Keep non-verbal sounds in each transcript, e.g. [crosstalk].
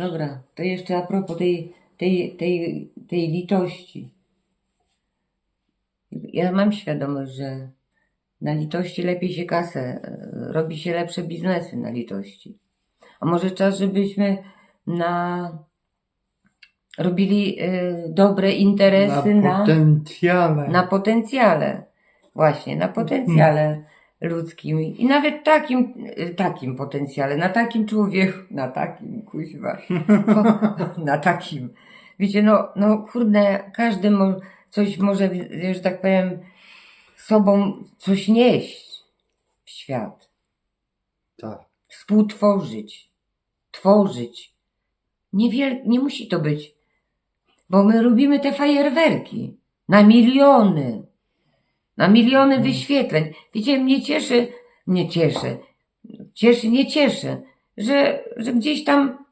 Dobra, to jeszcze a propos tej, tej, tej, tej litości. Ja mam świadomość, że na litości lepiej się kasę, e, robi się lepsze biznesy na litości. A może czas, żebyśmy na robili e, dobre interesy na na, potencjale. na potencjale. Właśnie, na potencjale ludzkim. I nawet takim, takim potencjale, na takim człowieku, na takim, kuźwa, [laughs] na takim. Wiecie, no, no kurde, każdy mo, coś może, że tak powiem, sobą coś nieść w świat. Tak. Współtworzyć, tworzyć. Niewiel, nie musi to być, bo my lubimy te fajerwerki na miliony, na miliony wyświetleń. Wiecie, mnie cieszy, mnie cieszy, cieszy, nie cieszy, że, że gdzieś tam,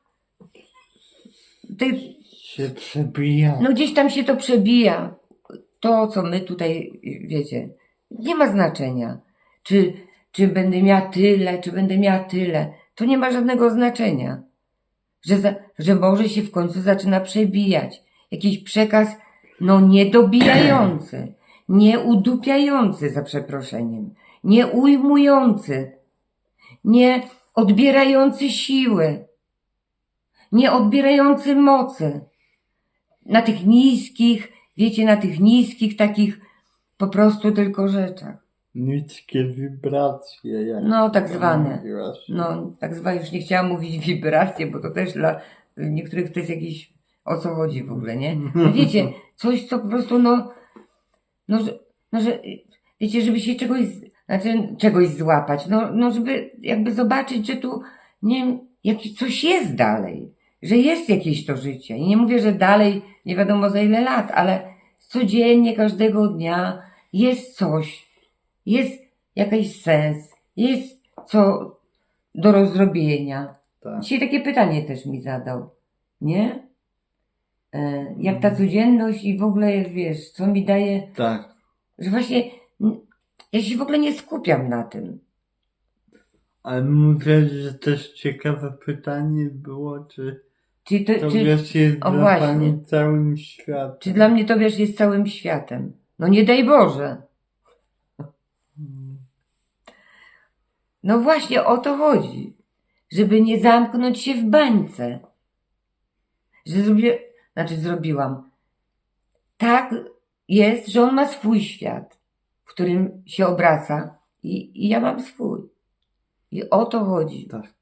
te, Się przebija. no gdzieś tam się to przebija. To, co my tutaj, wiecie, nie ma znaczenia. Czy, czy będę miała tyle, czy będę miała tyle. To nie ma żadnego znaczenia. Że, za, że może się w końcu zaczyna przebijać. Jakiś przekaz, no niedobijający, nie udupiający za przeproszeniem, nie ujmujący, nie odbierający siły, nie odbierający mocy na tych niskich, wiecie, na tych niskich takich po prostu tylko rzeczach. Niskie wibracje. Jak No, tak zwane. mówiłaś. No, tak zwane, już nie chciałam mówić wibracje, bo to też dla niektórych to jest jakiś, o co chodzi w ogóle, nie? No wiecie, coś, co po prostu, no, no, że, no, że, wiecie, żeby się czegoś, znaczy, czegoś złapać, no, no, żeby jakby zobaczyć, że tu, nie jakiś coś jest dalej, że jest jakieś to życie. I nie mówię, że dalej, nie wiadomo za ile lat, ale codziennie, każdego dnia jest coś, jest jakiś sens, jest co do rozrobienia. Tak. Dzisiaj takie pytanie też mi zadał, nie? E, jak ta codzienność i w ogóle, wiesz, co mi daje, tak. że właśnie ja się w ogóle nie skupiam na tym. Ale mówię, że też ciekawe pytanie było, czy Czy, to, to czy, wiesz, jest o, dla właśnie. Pani całym światem. czy dla mnie to, wiesz, jest całym światem? No nie daj Boże. No właśnie o to chodzi. Żeby nie zamknąć się w bańce. Że zrobię, znaczy zrobiłam. Tak jest, że on ma swój świat, w którym się obraca i, i ja mam swój. I o to chodzi. Tak.